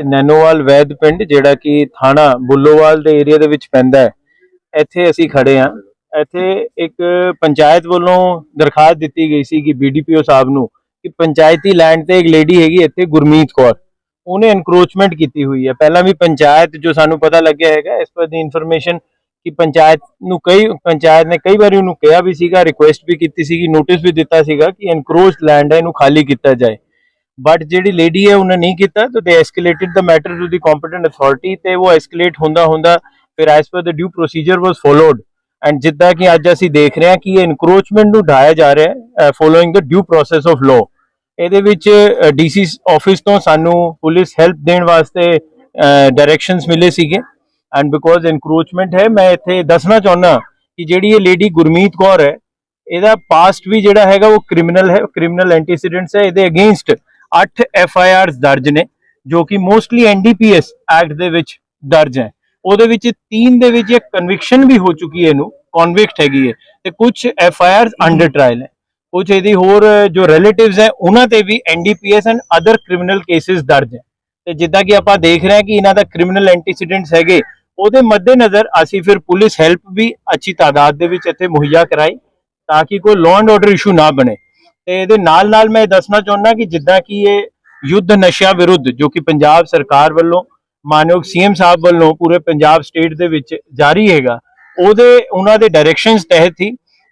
ਕਿ ਨੈਨੋਵਾਲ ਵੈਦ ਪਿੰਡ, ਜਿਹੜਾ ਕਿ ਥਾਣਾ ਬੁੱਲੋਵਾਲ ਦੇ ਏਰੀਆ ਦੇ ਵਿੱਚ ਪੈਂਦਾ ਹੈ। ਇੱਥੇ ਅਸੀਂ ਖੜੇ ਹਾਂ। ਇੱਥੇ ਇੱਕ ਪੰਚਾਇਤ ਵੱਲੋਂ ਦਰਖਾਸਤ ਦਿੱਤੀ ਗਈ ਸੀ ਕਿ ਬੀਡੀਪੀਓ ਸਾਹਿਬ ਨੂੰ ਕਿ ਪੰਚਾਇਤੀ ਲੈਂਡ ਤੇ ਇੱਕ ਲੇਡੀ ਹੈਗੀ, ਇੱਥੇ ਗੁਰਮੀਤ ਕੌਰ। ਉਹਨੇ ਐਨਕਰੋਚਮੈਂਟ ਕੀਤੀ ਹੋਈ ਹੈ। ਪਹਿਲਾਂ ਵੀ ਪੰਚਾਇਤ, ਜੋ ਸਾਨੂੰ ਪਤਾ ਲੱਗਿਆ ਹੈਗਾ, ਇਸ ਪਰ ਦੀ ਇਨਫੋਰਮੇਸ਼ਨ ਕਿ ਪੰਚਾਇਤ ਨੂੰ ਕਈ, ਪੰਚਾਇਤ ਨੇ ਕਈ ਵਾਰੀ ਉਹਨੂੰ ਕਿਹਾ ਵੀ ਸੀਗਾ ਰਿਕੁਐਸਟ ਵੀ ਕੀਤੀ ਸੀਗੀ ਨੋਟਿਸ ਵੀ ਦਿੱਤਾ ਸੀਗਾ ਕਿ ਐਨਕਰੋਚਡ ਲੈਂਡ ਹੈ, ਇਹਨੂੰ ਖਾਲੀ ਕੀਤਾ ਜਾਏ। ਬਟ ਜਿਹੜੀ ਲੇਡੀ ਹੈ, ਉਹਨੇ ਨਹੀਂ ਕੀਤਾ। ਤਾਂ they escalated the matter to the competent authority ਤੇ ਉਹ ਐਸਕੇਲੇਟ ਹੁੰਦਾ ਹੁੰਦਾ ਫਿਰ as per the due procedure was followed and ਜਿੱਦਾਂ ਕਿ ਅੱਜ ਅਸੀਂ ਦੇਖ ਰਹੇ ਹਾਂ ਕਿ ਇਹ ਇਨਕਰੋਚਮੈਂਟ ਨੂੰ ਢਾਇਆ ਜਾ ਰਿਹਾ ਹੈ following the due process of law ਇਹਦੇ ਵਿੱਚ ਡੀਸੀ ਆਫਿਸ ਤੋਂ ਸਾਨੂੰ ਪੁਲਿਸ ਹੈਲਪ ਦੇਣ ਵਾਸਤੇ ਡਾਇਰੈਕਸ਼ਨਸ ਮਿਲੇ ਸੀਗੇ। ਐਂਡ ਬਿਕੋਜ਼ ਇਨਕਰੋਚਮੈਂਟ ਹੈ, ਮੈਂ ਇੱਥੇ ਦੱਸਣਾ ਚਾਹੁੰਦਾ ਕਿ ਜਿਹੜੀ ਇਹ ਲੇਡੀ ਗੁਰਮੀਤ ਕੌਰ ਹੈ, ਇਹਦਾ ਪਾਸਟ ਵੀ ਜਿਹੜਾ ਹੈਗਾ, ਉਹ ਕ੍ਰਿਮੀਨਲ ਹੈ ਕ੍ਰਿਮੀਨਲ ਐਂਟੀਸੀਡੈਂਟਸ ਹੈ, ਇਹਦੇ ਅਗੇਂਸਟ 8 ਐਫ ਆਈ ਆਰਸ ਦਰਜ ਨੇ, ਜੋ ਕਿ ਮੋਸਟਲੀ ਐਨਡੀਪੀਐਸ ਐਕਟ ਦੇ ਵਿੱਚ ਦਰਜ ਹੈ। ਉਹਦੇ ਵਿੱਚ ਤਿੰਨ ਦੇ ਵਿੱਚ ਇੱਕ ਕਨਵਿਕਸ਼ਨ ਵੀ ਹੋ ਚੁੱਕੀ ਹੈ ਇਹਨੂੰ ਕਨਵਿਕਟ ਹੈਗੀ ਹੈ ਤੇ ਕੁਝ F I Rs under trial ਹੈ। ਕੁਝ ਇਹਦੀ ਹੋਰ ਜੋ ਰਿਲੇਟਿਵਸ ਹੈ, ਉਹਨਾਂ ਤੇ ਵੀ NDPS and other criminal cases ਦਰਜ ਹੈ। ਤੇ ਜਿੱਦਾਂ ਕਿ ਆਪਾਂ ਦੇਖ ਰਹੇ ਹਾਂ ਕਿ ਇਹਨਾਂ ਦਾ ਕ੍ਰਿਮੀਨਲ ਐਂਟੀਸੀਡੈਂਟਸ ਹੈਗੇ, ਉਹਦੇ ਮੱਦੇਨਜ਼ਰ ਅਸੀਂ ਫਿਰ ਪੁਲਿਸ ਹੈਲਪ ਵੀ ਅੱਛੀ ਤਾਦਾਦ ਦੇ ਵਿੱਚ ਇੱਥੇ ਮੁਹੱਈਆ ਕਰਾਈ, ਤਾਂ ਕਿ ਕੋਈ ਲਾਅ ਐਂਡ ਆਰਡਰ ਇਸ਼ੂ ਨਾ ਬਣੇ। ਤੇ ਇਹਦੇ ਨਾਲ ਨਾਲ ਮੈਂ ਇਹ ਦੱਸਣਾ ਚਾਹੁੰਦਾ ਕਿ ਜਿੱਦਾਂ ਕਿ ਇਹ ਯੁੱਧ ਨਸ਼ਿਆਂ ਵਿਰੁੱਧ, ਜੋ ਕਿ ਪੰਜਾਬ ਸਰਕਾਰ ਵੱਲੋਂ, ਮਾਨਯੋਗ ਸੀਐਮ ਸਾਹਿਬ ਵੱਲੋਂ ਪੂਰੇ ਪੰਜਾਬ ਸਟੇਟ ਦੇ ਵਿੱਚ ਜਾਰੀ ਹੈਗਾ, ਉਹਦੇ, ਉਹਨਾਂ ਦੇ ਡਾਇਰੈਕਸ਼ਨਸ ਤਹਿਤ ਹੀ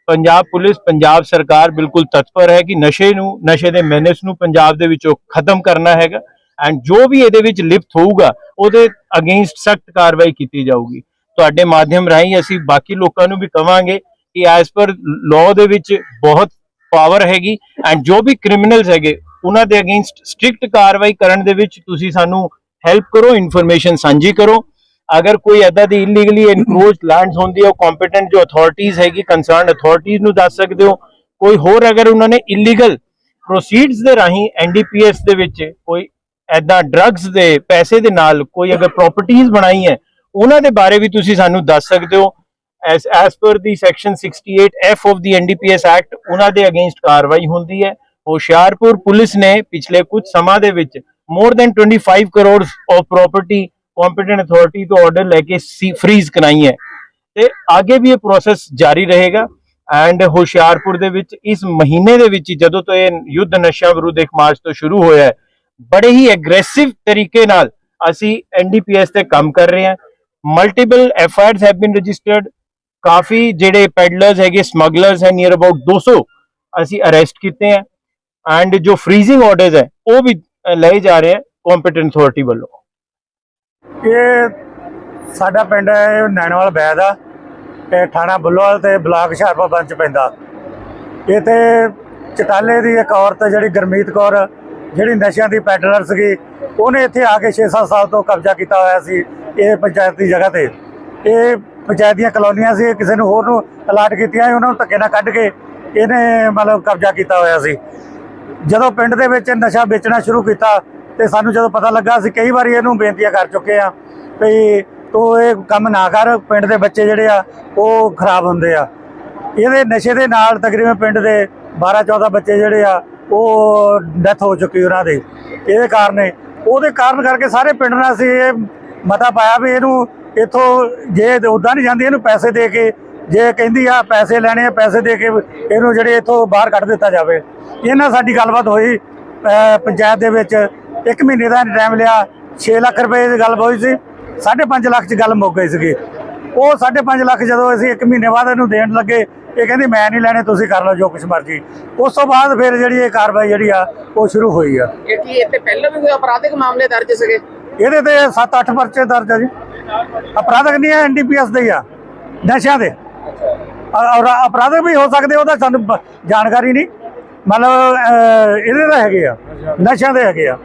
ਪੰਜਾਬ ਪੁਲਿਸ, ਪੰਜਾਬ ਸਰਕਾਰ ਬਿਲਕੁਲ ਤਤਪਰ ਹੈ ਕਿ ਨਸ਼ੇ ਨੂੰ, ਨਸ਼ੇ ਦੇ ਮੈਨਸ ਨੂੰ ਪੰਜਾਬ ਦੇ ਵਿੱਚੋਂ ਖਤਮ ਕਰਨਾ ਹੈਗਾ ਐਂਡ ਜੋ ਵੀ ਇਹਦੇ ਵਿੱਚ ਲਿਪਤ ਹੋਊਗਾ, ਉਹਦੇ ਅਗੇਂਸਟ ਸਖਤ ਕਾਰਵਾਈ ਕੀਤੀ ਜਾਊਗੀ। ਤੁਹਾਡੇ ਮਾਧਿਅਮ ਰਾਹੀਂ ਅਸੀਂ ਬਾਕੀ ਲੋਕਾਂ ਨੂੰ ਵੀ ਕਵਾਂਗੇ ਕਿ ਐਸ ਪਰ ਲਾਅ ਦੇ ਵਿੱਚ ਬਹੁਤ ਪਾਵਰ ਹੈਗੀ ਐਂਡ ਜੋ ਵੀ ਕ੍ਰਿਮੀਨਲਸ ਹੈਗੇ, ਉਹਨਾਂ ਦੇ ਅਗੇਂਸਟ ਸਟ੍ਰਿਕਟ ਕਾਰਵਾਈ ਕਰਨ ਦੇ ਵਿੱਚ ਤੁਸੀਂ ਸਾਨੂੰ ਹੈਲਪ ਕਰੋ ਇਨਫੋਰਮੇਸ਼ਨ ਸਾਂਝੀ ਕਰੋ। ਅਗਰ ਕੋਈ ਐਦਾ ਦੀ ਇਲੀਗਲੀ ਇਨਕਰੋਚ ਲੈਂਡਸ ਹੁੰਦੀ ਹੈ, ਉਹ ਕੰਪੀਟੈਂਟ ਜੋ ਅਥਾਰਟੀਆਂ ਹੈਗੀ ਕੰਸਰਨਡ ਅਥਾਰਟੀਆਂ ਨੂੰ ਦੱਸ ਸਕਦੇ ਹੋ। ਕੋਈ ਹੋਰ ਅਗਰ ਉਹਨਾਂ ਨੇ ਇਲੀਗਲ ਪ੍ਰੋਸੀਡਸ ਦੇ ਰਾਹੀਂ ਐਨਡੀਪੀਐਸ ਦੇ ਵਿੱਚ ਕੋਈ ਐਦਾਂ ਡਰੱਗਸ ਦੇ ਪੈਸੇ ਦੇ ਨਾਲ ਕੋਈ ਅਗਰ ਪ੍ਰਾਪਰਟੀਆਂ ਬਣਾਈ ਹੈ, ਉਹਨਾਂ ਦੇ ਬਾਰੇ ਵੀ ਤੁਸੀਂ ਸਾਨੂੰ ਦੱਸ ਸਕਦੇ ਹੋ। As as per the section 68 F of the NDPS act ਉਹਨਾਂ ਦੇ ਅਗੇਂਸਟ ਕਾਰਵਾਈ ਹੁੰਦੀ ਹੈ। ਹੁਸ਼ਿਆਰਪੁਰ ਪੁਲਿਸ ਨੇ ਪਿਛਲੇ ਕੁਝ ਸਮਾਂ ਦੇ ਵਿੱਚ more than 25 crore of property competent authority ਤੋਂ ਆਰਡਰ ਲੈ ਕੇ ਫ੍ਰੀਜ਼ ਕਰਾਈ ਹੈ। ਤੇ ਅੱਗੇ ਵੀ ਇਹ ਪ੍ਰੋਸੈਸ ਜਾਰੀ ਰਹੇਗਾ। ਐਂਡ ਹੁਸ਼ਿਆਰਪੁਰ ਦੇ ਵਿੱਚ ਇਸ ਮਹੀਨੇ ਦੇ ਵਿੱਚ ਜਦੋਂ ਤੋਂ ਇਹ ਯੁੱਧ ਨਸ਼ਾ ਵਿਰੁੱਧ ਇੱਕ ਮਾਰਚ ਤੋਂ ਸ਼ੁਰੂ ਹੋਇਆ ਹੈ, ਬੜੇ ਹੀ ਐਗਰੈਸਿਵ ਤਰੀਕੇ ਨਾਲ ਅਸੀਂ ਐਨਡੀਪੀਐਸ ਤੇ ਕੰਮ ਕਰ ਰਹੇ ਹਾਂ। Multiple FIRs have been registered ਕਾਫੀ ਜਿਹੜੇ ਪੈਡਲਰਸ ਹੈਗੇ ਸਮਗਲਰਸ ਹੈ ਨੀਅਰ ਅਬਾਊਟ 200 ਅਸੀਂ ਅਰੈਸਟ ਕੀਤੇ ਹੈ ਐਂਡ ਜੋ ਫ੍ਰੀਜ਼ਿੰਗ ਆਰਡਰਸ ਹੈ, ਉਹ ਵੀ ਲਏ ਜਾ ਰਹੇ ਹੈ ਕੰਪੀਟੈਂਟ ਅਥਾਰਟੀ ਵੱਲੋਂ। ਇਹ ਸਾਡਾ ਪਿੰਡ ਹੈ, ਇਹ ਨੈਣਵਾਲ ਬੈਦ ਆ ਤੇ ਥਾਣਾ ਬੁੱਲੋਵਾਲ ਤੇ ਬਲਾਕ ਹੁਸ਼ਿਆਰਪੁਰ ਬੰਚ ਪੈਂਦਾ। ਇੱਥੇ ਚਟਾਲੇ ਦੀ ਇੱਕ ਔਰਤ ਜਿਹੜੀ ਗਰਮੀਤ ਕੌਰ, ਜਿਹੜੀ ਨਸ਼ਿਆਂ ਦੀ ਪੈਡਲਰ ਸੀਗੀ, ਉਹਨੇ ਇੱਥੇ ਆ ਕੇ 6-7 ਸਾਲ ਤੋਂ ਕਬਜ਼ਾ ਕੀਤਾ ਹੋਇਆ ਸੀ, ਇਹ ਪੰਚਾਇਤ ਦੀ ਜਗ੍ਹਾ ਤੇ। ਇਹ ਪੰਚਾਇਤ ਦੀਆਂ ਕਲੋਨੀਆਂ ਸੀ ਕਿਸੇ ਨੂੰ ਹੋਰ ਨੂੰ ਅਲਾਟ ਕੀਤੀਆਂ ਸੀ, ਉਹਨਾਂ ਨੂੰ ਧੱਕੇ ਨਾਲ ਕੱਢ ਕੇ ਇਹਨੇ ਮਤਲਬ ਕਬਜ਼ਾ ਕੀਤਾ ਹੋਇਆ ਸੀ। ਜਦੋਂ ਪਿੰਡ ਦੇ ਵਿੱਚ ਨਸ਼ਾ ਵੇਚਣਾ ਸ਼ੁਰੂ ਕੀਤਾ ਤੇ ਸਾਨੂੰ ਜਦੋਂ ਪਤਾ ਲੱਗਾ ਅਸੀਂ ਕਈ ਵਾਰੀ ਇਹਨੂੰ ਬੇਨਤੀਆਂ ਕਰ ਚੁੱਕੇ ਆ ਵੀ ਤੂੰ ਇਹ ਕੰਮ ਨਾ ਕਰ ਪਿੰਡ ਦੇ ਬੱਚੇ ਜਿਹੜੇ ਆ ਉਹ ਖਰਾਬ ਹੁੰਦੇ ਆ। ਇਹਦੇ ਨਸ਼ੇ ਦੇ ਨਾਲ ਤਕਰੀਬਨ ਪਿੰਡ ਦੇ 12 14 ਬੱਚੇ ਜਿਹੜੇ ਆ ਉਹ ਡੈਥ ਹੋ ਚੁੱਕੀ ਉਹਨਾਂ ਦੀ। ਇਹਦੇ ਕਾਰਨ ਉਹਦੇ ਕਾਰਨ ਕਰਕੇ ਸਾਰੇ ਪਿੰਡ ਨਾਲ ਅਸੀਂ ਇਹ ਮਤਾ ਪਾਇਆ ਵੀ ਇਹਨੂੰ ਇਥੋਂ ਜੇ ਉਦਾਂ ਨਹੀਂ ਜਾਂਦੀ ਇਹਨੂੰ ਪੈਸੇ ਦੇ ਕੇ ਜੇ ਕਹਿੰਦੀ ਆ ਪੈਸੇ ਲੈਣੇ ਆ ਪੈਸੇ ਦੇ ਕੇ ਇਹਨੂੰ ਜਿਹੜੇ ਇਥੋਂ ਬਾਹਰ ਕੱਢ ਦਿੱਤਾ ਜਾਵੇ। ਇਹਨਾਂ ਸਾਡੀ ਗੱਲਬਾਤ ਹੋਈ ਪੰਚਾਇਤ ਦੇ ਵਿੱਚ। ਇੱਕ ਮਹੀਨੇ ਦਾ ਟਾਈਮ ਲਿਆ 6 ਲੱਖ ਰੁਪਏ ਦੀ ਗੱਲ ਹੋਈ ਸੀ 5.5 ਲੱਖ 'ਚ ਗੱਲ ਮੁੱਕ ਗਈ ਸੀਗੀ। ਉਹ 5.5 ਲੱਖ ਜਦੋਂ ਅਸੀਂ ਇੱਕ ਮਹੀਨੇ ਬਾਅਦ ਇਹਨੂੰ ਦੇਣ ਲੱਗੇ ਇਹ ਕਹਿੰਦੀ ਮੈਂ ਨਹੀਂ ਲੈਣੇ ਤੁਸੀਂ ਕਰ ਲਓ ਜੋ ਕੁਝ ਮਰਜ਼ੀ। ਉਸ ਤੋਂ ਬਾਅਦ ਫਿਰ ਜਿਹੜੀ ਇਹ ਕਾਰਵਾਈ ਜਿਹੜੀ ਆ ਉਹ ਸ਼ੁਰੂ ਹੋਈ ਆ। ਇਹ ਕੀ ਇੱਥੇ ਪਹਿਲਾਂ ਵੀ ਕੋਈ ਅਪਰਾਧਿਕ ਮਾਮਲੇ ਦਰਜ ਸੀਗੇ? ਇਹਦੇ ਤੇ 7-8 ਪਰਚੇ ਦਰਜ ਆ ਜੀ। ਅਪਰਾਧਕ ਨਹੀਂ ਹੈ ਐਨਡੀਪੀਐਸ ਦੇ ਆ। ਨਸ਼ਿਆਂ ਦੇ। ਔਰ- ਅਪਰਾਧਕ ਵੀ ਹੋ ਸਕਦੇ, ਉਹਦਾ ਸਾਨੂੰ ਜਾਣਕਾਰੀ ਨਹੀਂ। ਮਤਲਬ ਇਹਦੇ ਤਾਂ ਹੈਗੇ ਆ। ਨਸ਼ਿਆਂ ਦੇ ਹੈਗੇ ਆ।